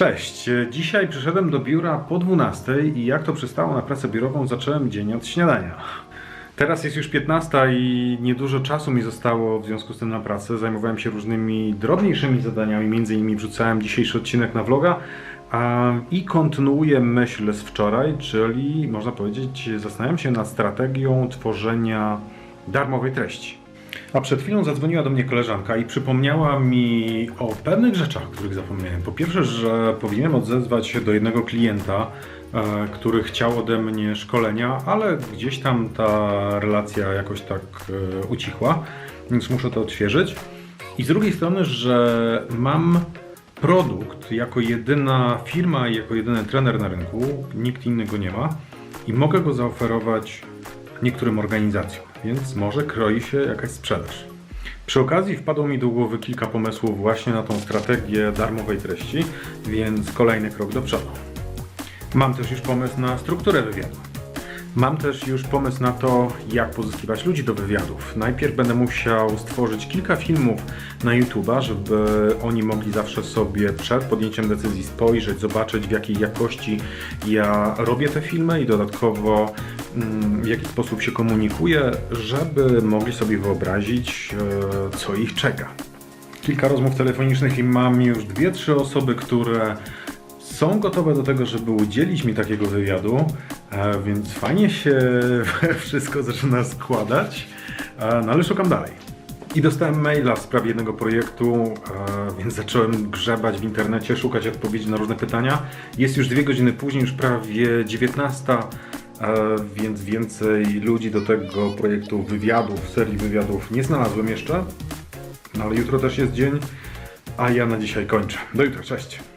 Cześć, dzisiaj przyszedłem do biura po 12 i jak to przystało na pracę biurową, zacząłem dzień od śniadania. Teraz jest już 15 i niedużo czasu mi zostało w związku z tym na pracę. Zajmowałem się różnymi drobniejszymi zadaniami, między innymi wrzucałem dzisiejszy odcinek na vloga i kontynuuję myśl z wczoraj, czyli można powiedzieć zastanawiam się nad strategią tworzenia darmowej treści. A przed chwilą zadzwoniła do mnie koleżanka i przypomniała mi o pewnych rzeczach, których zapomniałem. Po pierwsze, że powinienem odezwać się do jednego klienta, e, który chciał ode mnie szkolenia, ale gdzieś tam ta relacja jakoś tak e, ucichła, więc muszę to odświeżyć. I z drugiej strony, że mam produkt jako jedyna firma i jako jedyny trener na rynku, nikt inny go nie ma i mogę go zaoferować niektórym organizacjom, więc może kroi się jakaś sprzedaż. Przy okazji wpadło mi do głowy kilka pomysłów właśnie na tą strategię darmowej treści, więc kolejny krok do przodu. Mam też już pomysł na strukturę wywiadu. Mam też już pomysł na to, jak pozyskiwać ludzi do wywiadów. Najpierw będę musiał stworzyć kilka filmów na YouTube'a, żeby oni mogli zawsze sobie przed podjęciem decyzji spojrzeć, zobaczyć w jakiej jakości ja robię te filmy i dodatkowo w jaki sposób się komunikuję, żeby mogli sobie wyobrazić, e, co ich czeka. Kilka rozmów telefonicznych i mam już dwie, trzy osoby, które są gotowe do tego, żeby udzielić mi takiego wywiadu, e, więc fajnie się wszystko zaczyna składać, e, no ale szukam dalej. I dostałem maila w sprawie jednego projektu, więc zacząłem grzebać w internecie, szukać odpowiedzi na różne pytania. Jest już dwie godziny później, już prawie 19, e, więc więcej ludzi do tego projektu wywiadów, serii wywiadów nie znalazłem jeszcze, no ale jutro też jest dzień, a ja na dzisiaj kończę. Do jutra, cześć!